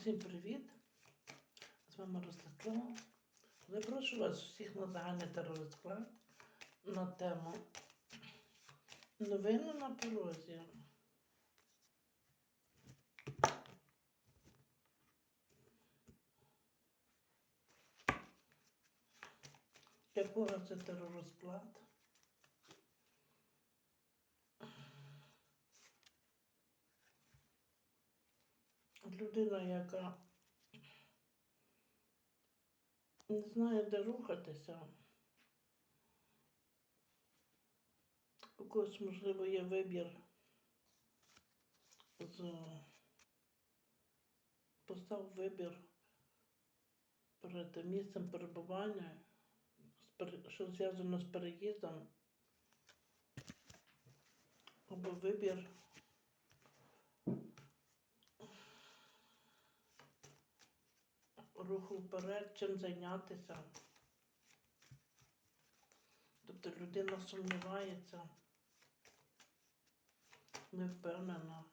Всім привіт! З вами Ростислава. Запрошую вас всіх на загальний теророзклад на тему Новини на порозі. Якого це теророзклад? Людина, яка не знає, де рухатися. У когось, можливо, є вибір з постав вибір перед місцем перебування, що зв'язано з переїздом, або вибір руху вперед, чим зайнятися. Тобто людина сумнівається, не впевнена,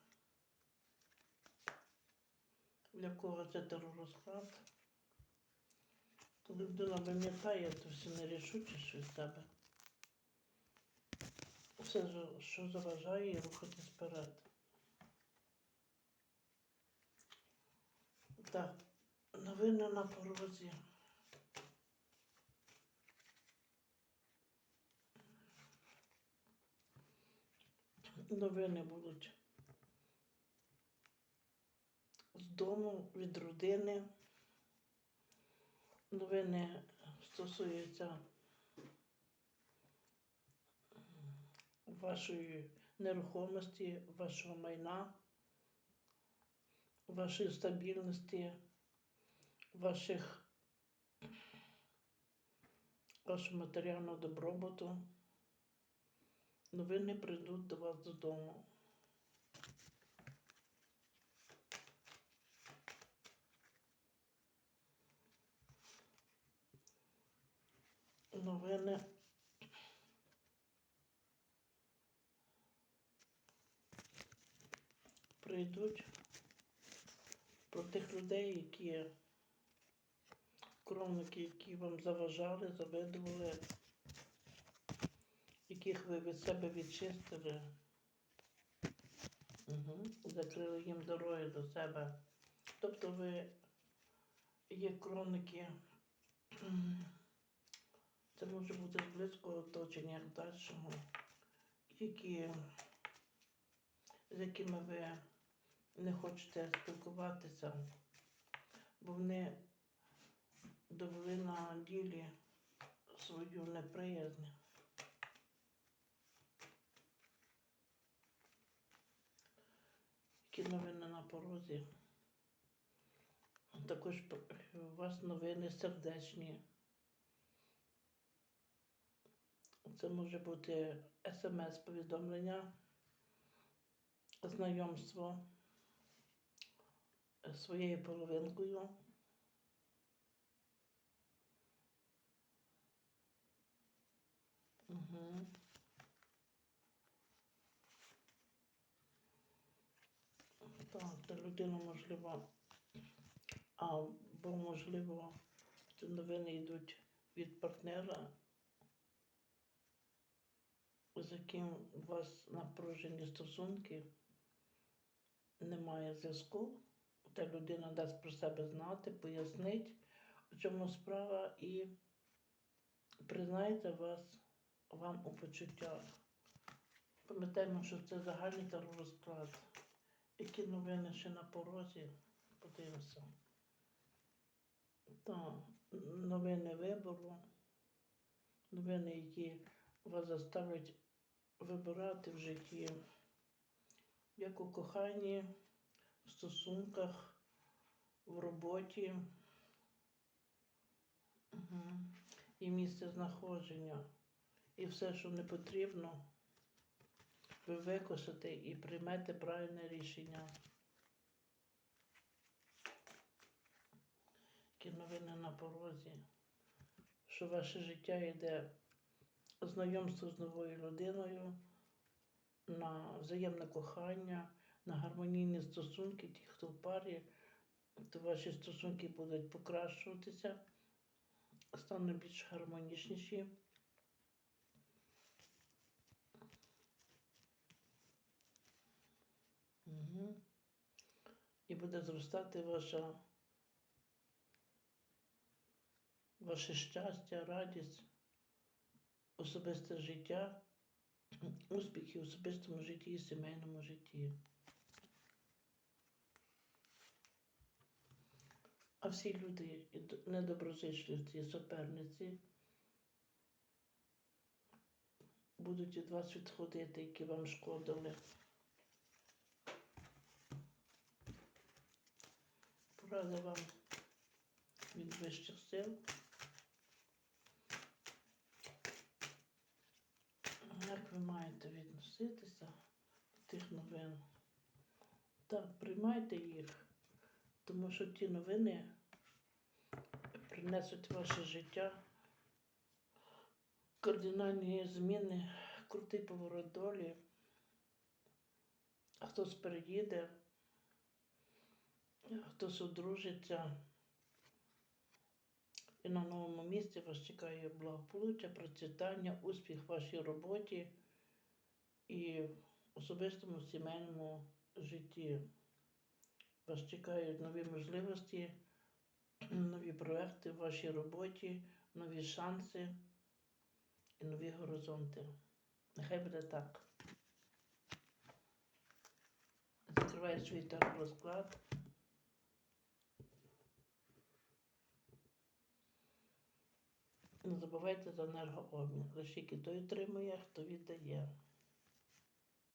для кого це теророзклад. Людина вимітає це всю нерішучість від себе. Все, що заважає їй рухатись вперед. Так, новини на порозі. Новини будуть з дому, від родини. Новини стосуються вашої нерухомості, вашого майна, вашої стабільності, ваших, вашого матеріального добробуту. Новини прийдуть до вас додому. Новини прийдуть про тих людей, які кровники, які вам заважали, завидували, яких ви від себе відчистили, угу. закрили їм дороги до себе. Тобто ви є кровники, це може бути з близького оточення, дальшого, які, з якими ви не хочете спілкуватися, бо вони на ділі свою неприязнь. Які новини на порозі. Також у вас новини сердечні. Це може бути смс-повідомлення, знайомство своєю половинкою. Угу. Так, це людина, можливо, або, можливо, ці новини йдуть від партнера, з яким у вас напружені стосунки, немає зв'язку. Та людина дасть про себе знати, пояснить, у чому справа, і признається вас вам у почуттях. Пам'ятаємо, що це загальний теророзклад. Які новини ще на порозі? Подивимося. Так, новини вибору, новини, які вас заставлять вибирати в житті, як у коханні, в стосунках, в роботі угу. і місце знаходження. І все, що не потрібно, ви викосите і приймете правильне рішення. Які новини на порозі, що ваше життя йде знайомство з новою людиною, на взаємне кохання, на гармонійні стосунки, ті, хто в парі, то ваші стосунки будуть покращуватися, стануть більш гармонічніші. Угу. І буде зростати ваша, ваше щастя, радість, особисте життя, успіхи в особистому житті і сімейному житті. А всі люди недоброзичливці, суперниці будуть від вас відходити, які вам шкодили. Порада вам від вищих сил. Як ви маєте відноситися до тих новин? Так, приймайте їх, тому що ті новини принесуть ваше життя кардинальні зміни, крутий поворот долі. Хтось переїде, хтось одружиться. І на новому місці вас чекає благополуччя, процвітання, успіх в вашій роботі і в особистому сімейному житті. Вас чекають нові можливості, нові проекти в вашій роботі, нові шанси і нові горизонти. Нехай буде так. Закриваю свій тарot розклад. Забувайте за енергообмін. Лише той отримує, хто віддає.